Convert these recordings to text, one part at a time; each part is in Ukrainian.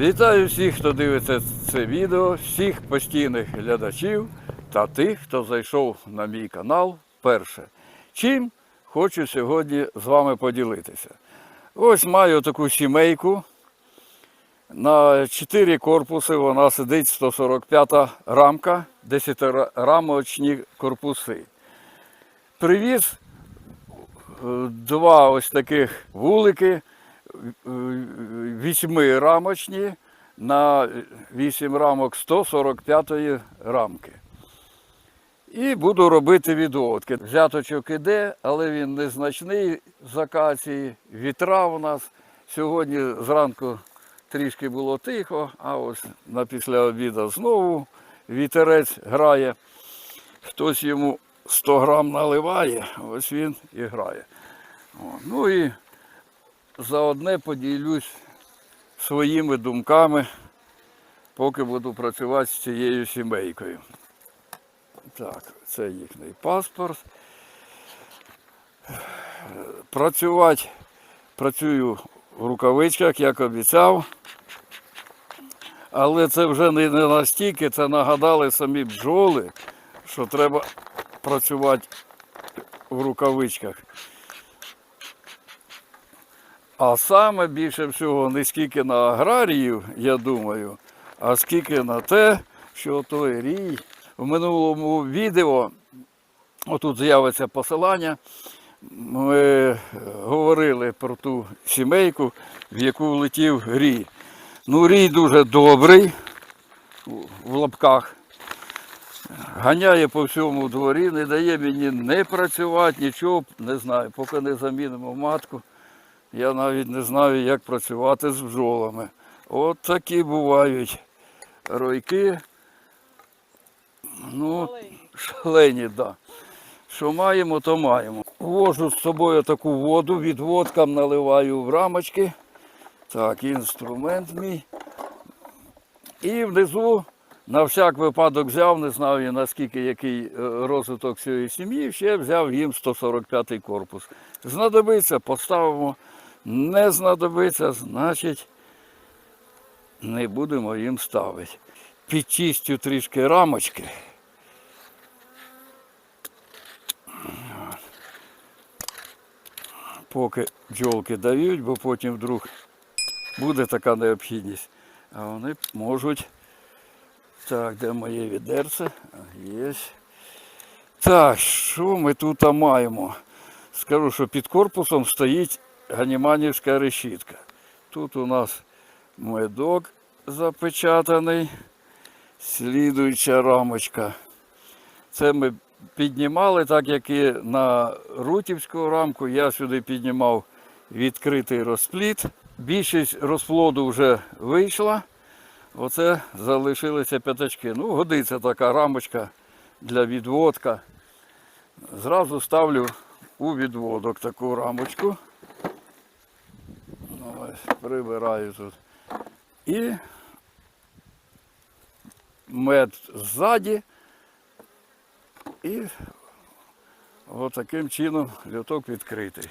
Вітаю всіх, хто дивиться це відео, всіх постійних глядачів та тих, хто зайшов на мій канал вперше. Чим хочу сьогодні з вами поділитися. Ось маю таку сімейку. На 4 корпуси вона сидить 145 рамка, 10-рамочні корпуси. Привіз е, два ось таких вулики вісьмирамочні на 8 рамок 145 рамки. І буду робити відводки. Взяточок іде, але він незначний з акації. Вітра у нас. Сьогодні зранку трішки було тихо, а ось на після обіду знову вітерець грає. Хтось йому 100 грам наливає, ось він і грає. Ну і заодне поділюсь своїми думками, поки буду працювати з цією сімейкою. Так, це їхній паспорт. Працювати працюю в рукавичках, як обіцяв. Але це вже не настільки, це нагадали самі бджоли, що треба працювати в рукавичках. А саме більше всього не скільки на аграріїв, я думаю, а скільки на те, що той рій в минулому відео, отут з'явиться посилання, ми говорили про ту сімейку, в яку влетів рій. Ну, рій дуже добрий в лапках. Ганяє по всьому дворі, не дає мені не працювати, нічого, не знаю, поки не замінимо матку. Я навіть не знаю, як працювати з бджолами. От такі бувають ройки. Ну, шалені, так. Да. Що маємо, то маємо. Вожу з собою таку воду, відводкам наливаю в рамочки. Так, інструмент мій. І внизу на всяк випадок взяв, не знаю наскільки який е, розвиток цієї сім'ї, ще взяв їм 145-й корпус. Знадобиться, поставимо. Не знадобиться, значить не будемо їм ставити. Підчистю трішки рамочки. Поки бджолки дають, бо потім вдруг буде така необхідність. А вони можуть. Так, де моє відерце? Є. Так, що ми тут маємо? Скажу, що під корпусом стоїть ганіманівська решітка. Тут у нас медок запечатаний, слідуюча рамочка. Це ми піднімали, так як і на рутівську рамку, я сюди піднімав відкритий розпліт. Більшість розплоду вже вийшла. Оце залишилися п'ятачки. Ну, годиться така рамочка для відводка. Зразу ставлю у відводок таку рамочку. Ось, прибираю тут. І мед ззаді. І отаким чином льоток відкритий.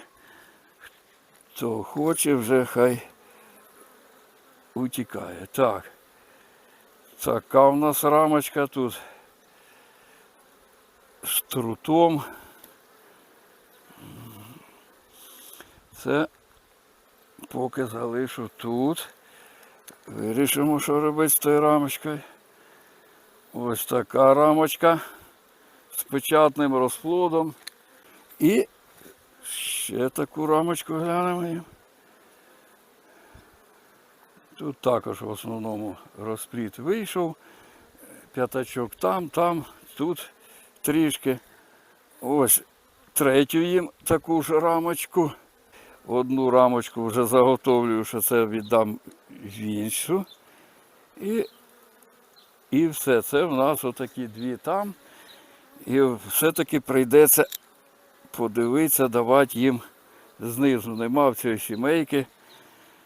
Хто хоче, вже хай утікає. Так. Така в нас рамочка тут з трутом. Це поки залишу тут. Вирішимо, що робити з тою рамочкою. Ось така рамочка з печатним розплодом. І ще таку рамочку глянемо. Тут також в основному розпліт вийшов. П'ятачок там, там, тут трішки. Ось третю їм таку ж рамочку. Одну рамочку вже заготовлюю, що це віддам в іншу. І, і все. Це в нас отакі дві там. І все-таки прийдеться подивитися, давати їм знизу. Нема в цієї сімейки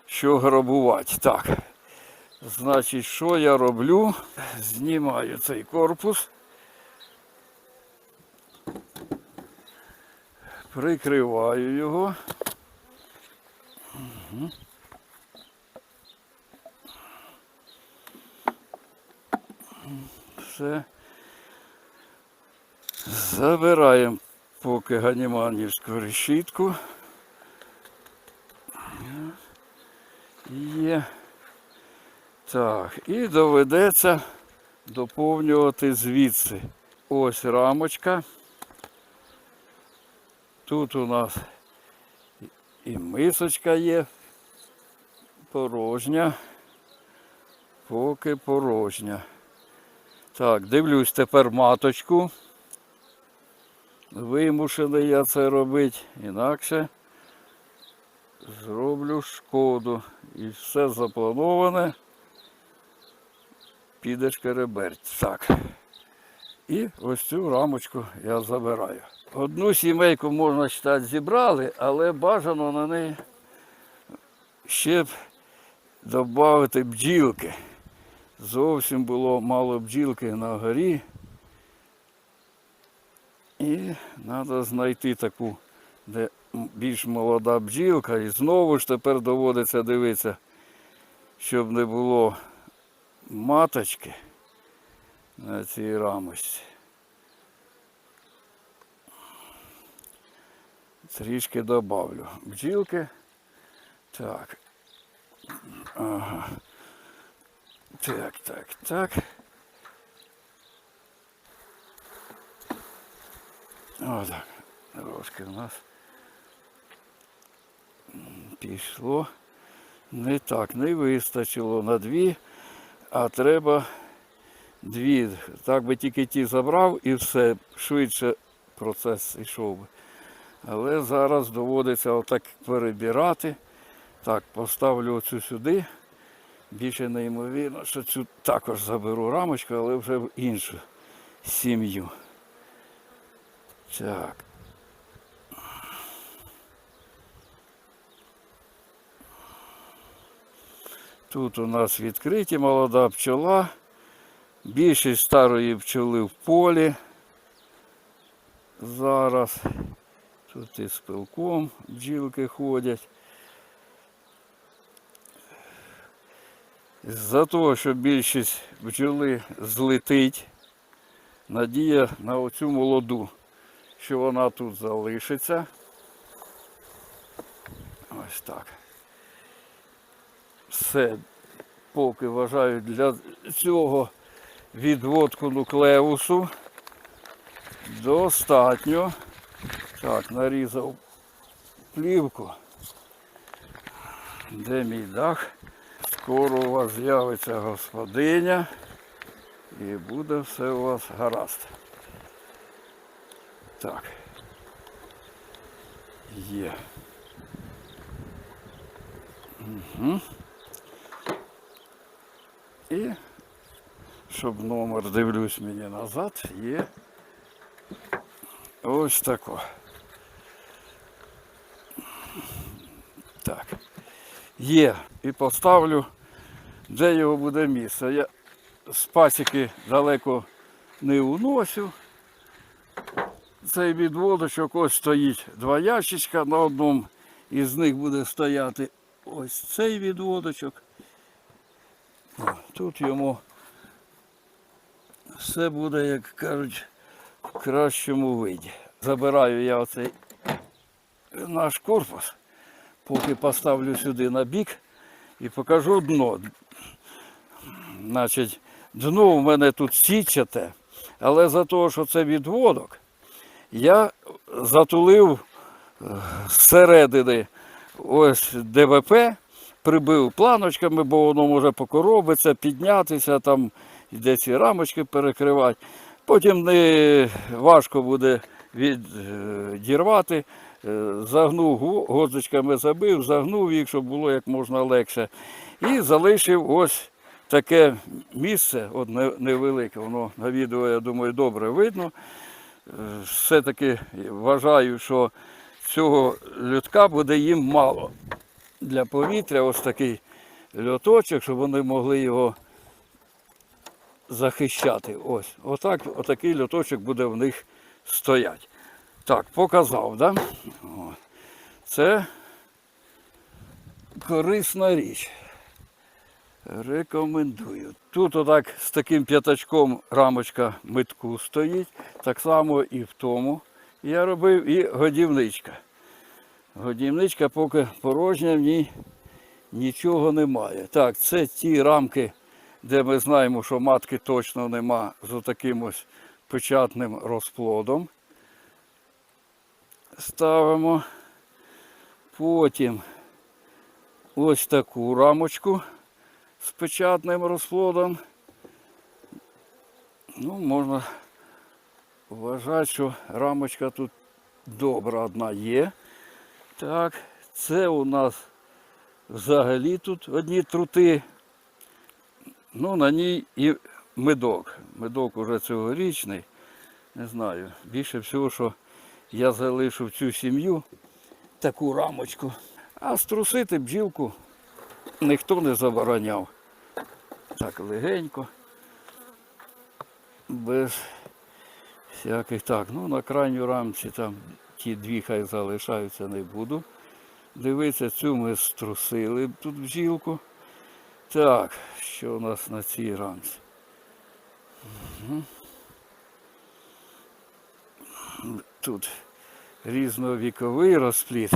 що грабувати. Так. Значить, що я роблю? Знімаю цей корпус. Прикриваю його. Мгм. Все. Забираємо поки ганіманівську решітку. Є. Так, і доведеться доповнювати звідси. Ось рамочка. Тут у нас і мисочка є. Порожня. Поки порожня. Так, дивлюсь тепер маточку. Вимушений я це робити, інакше зроблю шкоду. І все заплановане. Піде шкереберть. Так. І ось цю рамочку я забираю. Одну сімейку, можна вважати, зібрали, але бажано на неї ще б додати бджілки. Зовсім було мало бджілки на горі. І треба знайти таку, де більш молода бджілка. І знову ж тепер доводиться дивитися, щоб не було маточки на цій рамочці. Трішки добавлю. Бджілки. Так. Ага. Так, так, так. Отак. Трошки у нас пішло. Не так, не вистачило на дві, а треба дві. Так би тільки ті забрав і все, швидше процес йшов би. Але зараз доводиться отак перебирати. Так, поставлю оцю сюди. Більше неймовірно, що цю також заберу рамочку, але вже в іншу сім'ю. Так. Тут у нас відкриті молода пчола. Більшість старої пчоли в полі. Зараз. Тут із пилком бджілки ходять. За того, що більшість бджоли злетить, надія на оцю молоду, що вона тут залишиться. Ось так. Все, поки вважаю для цього відводку нуклеусу достатньо. Так, нарізав плівку. Де мій дах? Скоро у вас з'явиться господиня і буде все у вас гаразд. Так. Є. Угу. І щоб номер дивлюсь мені назад, є ось тако. Так. Є. І поставлю, де його буде місце. Я з пасіки далеко не уносю. Цей відводочок ось стоїть два ящичка. На одному із них буде стояти ось цей відводочок. Тут йому все буде, як кажуть, в кращому виді. Забираю я оцей наш корпус поки поставлю сюди на бік і покажу дно. Значить, дно у мене тут січате, але за того, що це відводок, я затулив е, зсередини ось ДВП, прибив планочками, бо воно може покоробитися, піднятися, там десь і рамочки перекривати. Потім не важко буде відірвати. Е, загнув гу- гозочками забив, загнув їх, щоб було як можна легше. І залишив ось таке місце, от невелике, воно на відео, я думаю, добре видно. Все-таки вважаю, що цього людка буде їм мало. для повітря ось такий льоточок, щоб вони могли його захищати. Ось. Отак, отакий льоточок буде в них стоять. Так, показав, да? Це корисна річ. Рекомендую. Тут отак з таким п'ятачком рамочка митку стоїть. Так само і в тому я робив, і годівничка. Годівничка поки порожня, в ній нічого немає. Так, це ті рамки, де ми знаємо, що матки точно нема з таким ось печатним розплодом. Ставимо. Потім ось таку рамочку з печатним розплодом. Ну, можна вважати, що рамочка тут добра одна є. Так, це у нас взагалі тут одні трути. Ну, на ній і медок. Медок уже цьогорічний. Не знаю. Більше всього, що я залишу цю сім'ю таку рамочку. А струсити бджілку ніхто не забороняв. Так, легенько. Без всяких так. Ну, на крайню рамці там ті дві хай залишаються, не буду. Дивіться, цю ми струсили тут бджілку. Так, що у нас на цій рамці? Мгм. Тут різновіковий розпліт.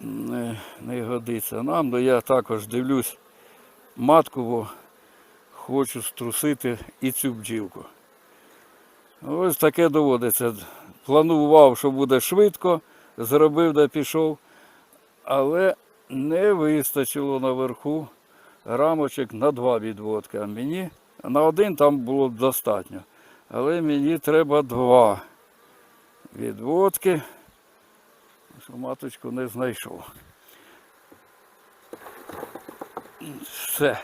Не, не годиться нам, але я також дивлюсь матку, бо хочу струсити і цю бджілку. Ось таке доводиться. Планував, що буде швидко, зробив да пішов, але не вистачило наверху рамочок на два відводки. А мені на один там було достатньо. Але мені треба два відводки, що маточку не знайшов. Все.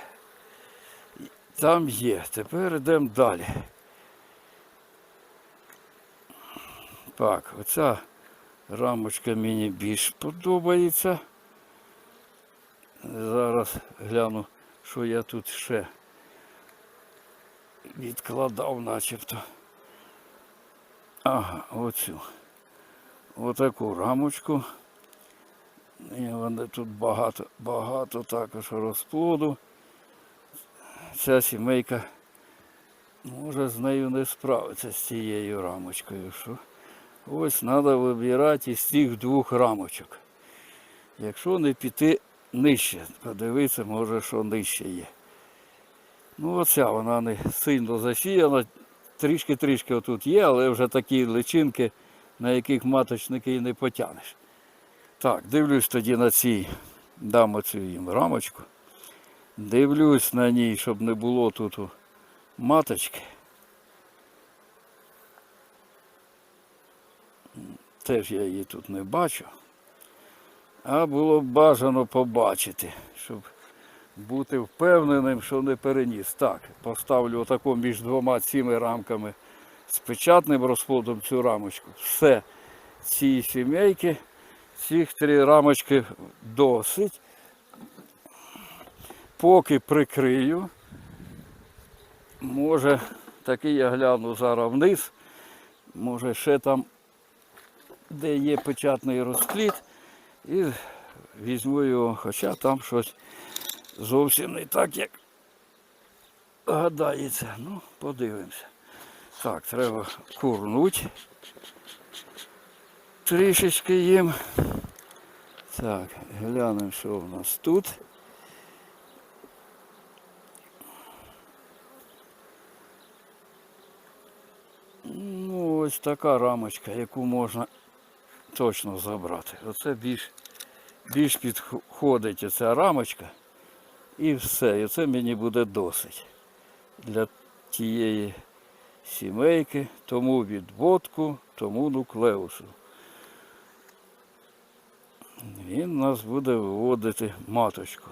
Там є. Тепер йдемо далі. Так, оця рамочка мені більш подобається. Зараз гляну, що я тут ще відкладав начебто. Ага, оцю. Отаку рамочку. І вони тут багато, багато також розплоду. Ця сімейка може з нею не справитися з цією рамочкою. Що ось треба вибирати із цих двох рамочок. Якщо не піти нижче, подивитися, може, що нижче є. Ну оця вона не сильно засіяна, трішки-трішки отут є, але вже такі личинки, на яких маточники і не потягнеш. Так, дивлюсь тоді на цій, дам оцю їм рамочку. Дивлюсь на ній, щоб не було тут маточки. Теж я її тут не бачу. А було б бажано побачити, щоб бути впевненим, що не переніс. Так, поставлю отако між двома цими рамками з печатним розплодом цю рамочку. Все, ці сімейки, цих три рамочки досить. Поки прикрию, може, такий я гляну зараз вниз, може ще там, де є печатний розплід, і візьму його, хоча там щось зовсім не так, як гадається. Ну, подивимося. Так, треба курнути. Трішечки їм. Так, глянемо, що в нас тут. Ну, ось така рамочка, яку можна точно забрати. Оце більш, більш підходить оця рамочка. І все. І це мені буде досить для тієї сімейки, тому відводку, тому нуклеусу. Він у нас буде виводити маточку.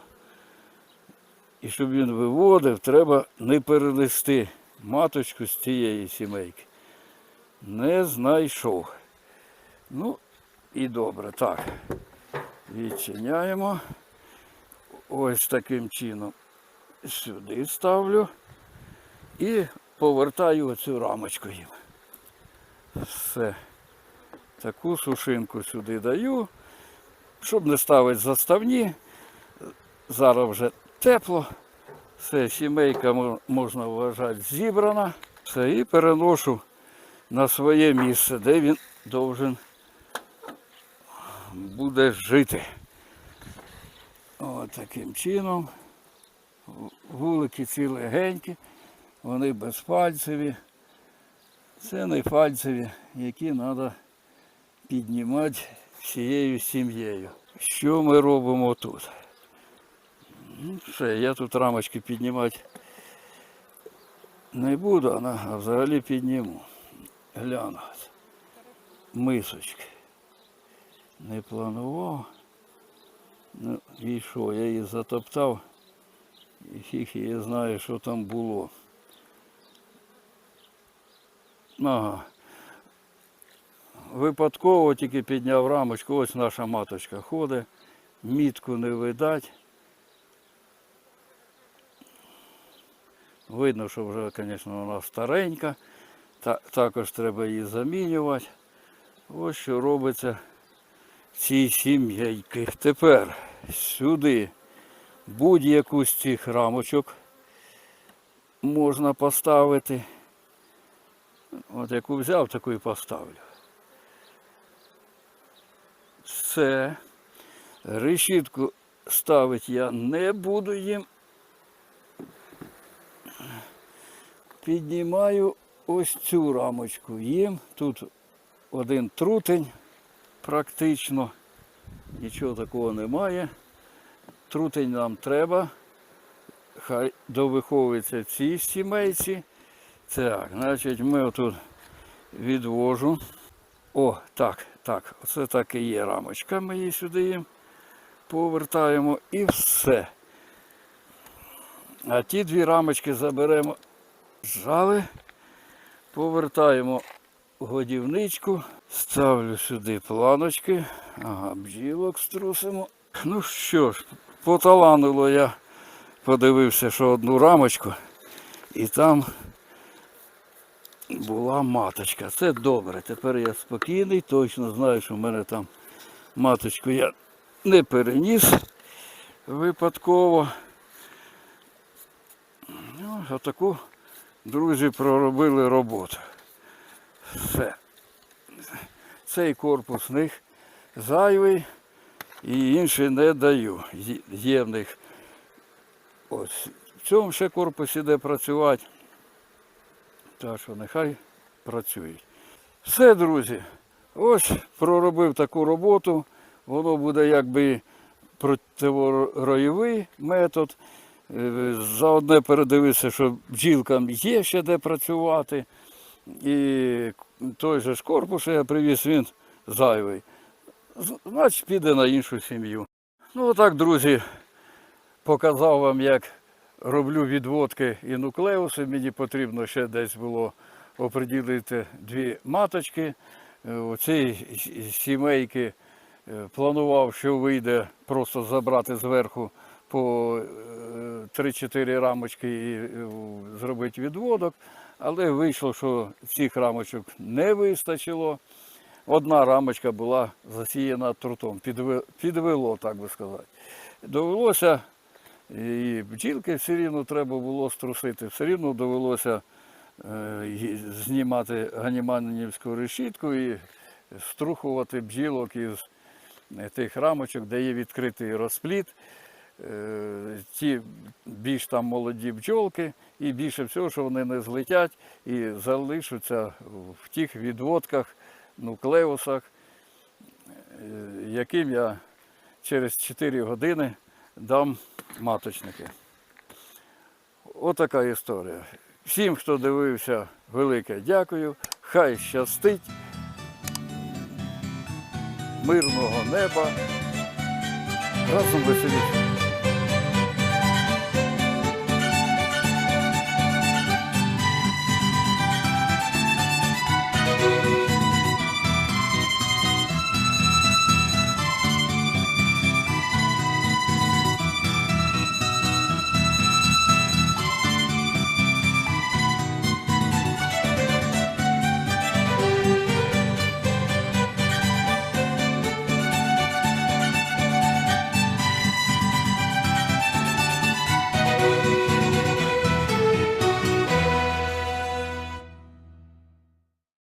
І щоб він виводив, треба не перенести маточку з цієї сімейки. Не знайшов. Ну і добре, так. Відчиняємо. Ось таким чином сюди ставлю і повертаю оцю рамочку їм. Все. Таку сушинку сюди даю, щоб не ставити заставні. Зараз вже тепло. Все, сімейка можна вважати зібрана. Все, і переношу на своє місце, де він должен буде жити. От таким чином. Вулики ці легенькі, вони безпальцеві. Це не пальцеві, які треба піднімати всією сім'єю. Що ми робимо тут? Ну, Все, я тут рамочки піднімати не буду, а взагалі підніму. Гляну. Мисочки. Не планував. Ну, і що, я її затоптав. І фіг я знаю, що там було. Ага. Випадково тільки підняв рамочку, ось наша маточка ходить, мітку не видать. Видно, що вже, звісно, вона старенька. Та, також треба її замінювати. Ось що робиться цій сім'яйки. Тепер сюди будь-яку з цих рамочок можна поставити. От яку взяв, таку і поставлю. Все. Решітку ставити я не буду їм. Піднімаю ось цю рамочку їм. Тут один трутень практично. Нічого такого немає. Трутень нам треба. Хай довиховується в цій сімейці. Так, значить, ми отут відвожу. О, так, так, оце так і є рамочка. Ми її сюди повертаємо і все. А ті дві рамочки заберемо, зжали, повертаємо годівничку, ставлю сюди планочки, ага, бджілок струсимо. Ну що ж, поталанило я, подивився, що одну рамочку, і там була маточка. Це добре. Тепер я спокійний, точно знаю, що в мене там маточку я не переніс випадково. Ну, отаку, друзі, проробили роботу. Все. Цей корпус в них зайвий і інший не даю. Є- в них ось в цьому ще корпусі де працювати. Так що нехай працюють. Все, друзі, ось проробив таку роботу. Воно буде якби противоройовий метод. Е, Заодне передивився, що бджілкам є ще де працювати. І той же ж корпус, що я привіз, він зайвий. Значить, піде на іншу сім'ю. Ну отак, друзі, показав вам, як роблю відводки і нуклеуси. Мені потрібно ще десь було оприділити дві маточки. Е, У цій сімейки е, планував, що вийде просто забрати зверху по е, 3-4 рамочки і е, зробити відводок. Але вийшло, що цих рамочок не вистачило. Одна рамочка була засіяна трутом, підвело, так би сказати. Довелося і бджілки все рівно треба було струсити, все рівно довелося е, знімати ганіманівську решітку і струхувати бджілок із е, тих рамочок, де є відкритий розпліт. Е, Ті більш там молоді бджолки, і більше всього, що вони не злетять і залишаться в тих відводках, нуклеусах, е, яким я через 4 години дам маточники. Отака історія. Всім, хто дивився, велике дякую. Хай щастить. Мирного неба. Разом веселіше.